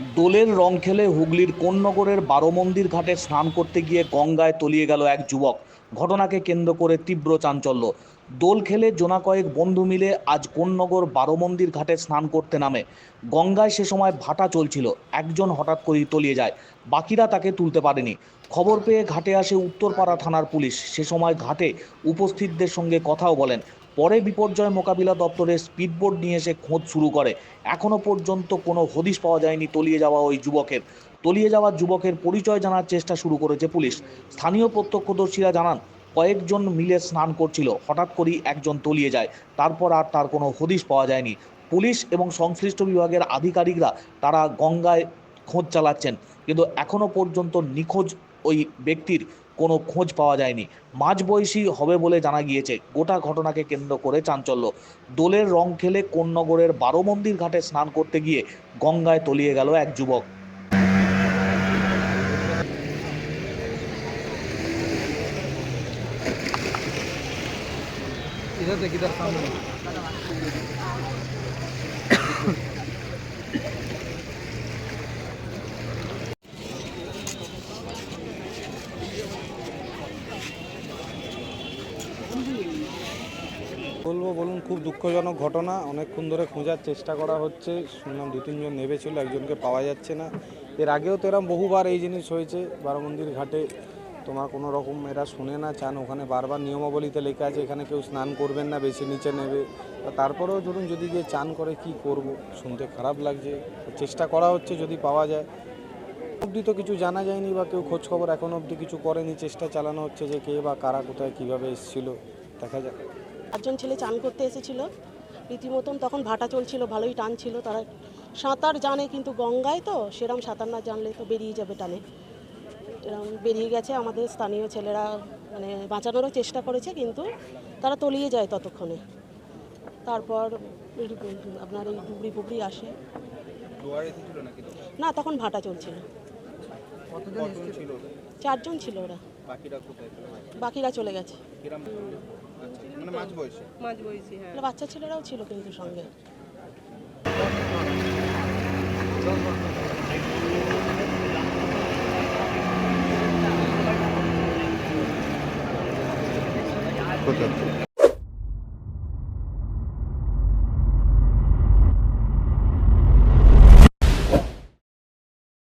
দোলের রং খেলে হুগলির কোন্নগরের বারোমন্দির ঘাটে স্নান করতে গিয়ে গঙ্গায় তলিয়ে গেল এক যুবক। ঘটনাকে কেন্দ্র করে তীব্র চাঞ্চল্য। দোল খেলে জোনা কয়েক বন্ধু মিলে আজ কোন্নগর বারোমন্দির ঘাটে স্নান করতে নামে। গঙ্গায় সে সময় ভাটা চলছিল। একজন হঠাৎ করেই তলিয়ে যায়। বাকিরা তাকে তুলতে পারেনি। খবর পেয়ে ঘাটে আসে উত্তরপাড়া থানার পুলিশ। সে সময় ঘাটে উপস্থিতদের সঙ্গে কথাও বলেন। পরে বিপর্যয় মোকাবিলা দপ্তরের স্পিডবোট নিয়ে এসে খোঁজ শুরু করে। এখনও পর্যন্ত কোনো হদিশ পাওয়া যায়নি তলিয়ে যাওয়া ওই যুবকের। তলিয়ে যাওয়া যুবকের পরিচয় জানার চেষ্টা শুরু করেছে পুলিশ। স্থানীয় প্রত্যক্ষদর্শীরা জানান, কয়েকজন মিলে স্নান করছিল। হঠাৎ করেই একজন তলিয়ে যায়। তারপর আর তার কোনো হদিশ পাওয়া যায়নি। পুলিশ এবং সংশ্লিষ্ট বিভাগের আধিকারিকরা তারা গঙ্গায় খোঁজ চালাচ্ছেন। কিন্তু এখনও পর্যন্ত নিখোঁজ ওই ব্যক্তির কোনো খোঁজ পাওয়া যায়নি মাঝবয়সী হবে বলে জানা গিয়েছে গোটা ঘটনাকে কেন্দ্র করে চাঞ্চল্য দোলের রং খেলে কোন্নগরের বারো মন্দির ঘাটে স্নান করতে গিয়ে গঙ্গায় তলিয়ে গেল এক যুবক इधर देख इधर सामने বলব, বলুন, খুব দুঃখজনক ঘটনা। অনেকক্ষণ ধরে খোঁজার চেষ্টা করা হচ্ছে। শুনলাম দু, তিনজন নেবেছিল, একজনকে পাওয়া যাচ্ছে না। এর আগেও তো এরম বহুবার এই জিনিস হয়েছে। বারোমন্দির ঘাটে তোমার কোনো রকম এরা শুনে না, চান। ওখানে বারবার নিয়মাবলীতে লেখা আছে, এখানে কেউ স্নান করবেন না, বেশি নিচে নেবে। তারপরেও ধরুন, যদি গিয়ে চান করে কি করব? শুনতে খারাপ লাগছে। চেষ্টা করা হচ্ছে যদি পাওয়া যায়। অবধি তো কিছু জানা যায়নি বা কেউ খোঁজখবর এখন অবধি কিছু করেনি। চেষ্টা চালানো হচ্ছে যে কে বা কারা কোথায় কীভাবে এসেছিল। দেখা যাক। চারজন ছেলে চান করতে এসেছিল। রীতিমতন তখন ভাটা চলছিল ভালোই টান ছিল। তারা সাঁতার জানে কিন্তু গঙ্গায় তো সেরম সাঁতার না জানলে তো বেরিয়ে যাবে টানে। এরম বেরিয়ে গেছে আমাদের স্থানীয় ছেলেরা মানে বাঁচানোরও চেষ্টা করেছে কিন্তু তারা তলিয়ে যায় ততক্ষণে। তারপর আপনার এই ডুবরি ফুবরি আসে। না তখন ভাটা চলছিল। চারজন ছিল ওরা। বাকিরা কোথায়? বাকিরা চলে গেছে। মানে মাঝ বয়সে? বাচ্চা ছেলেরাও ছিল কিন্তু সঙ্গে। কোথায়?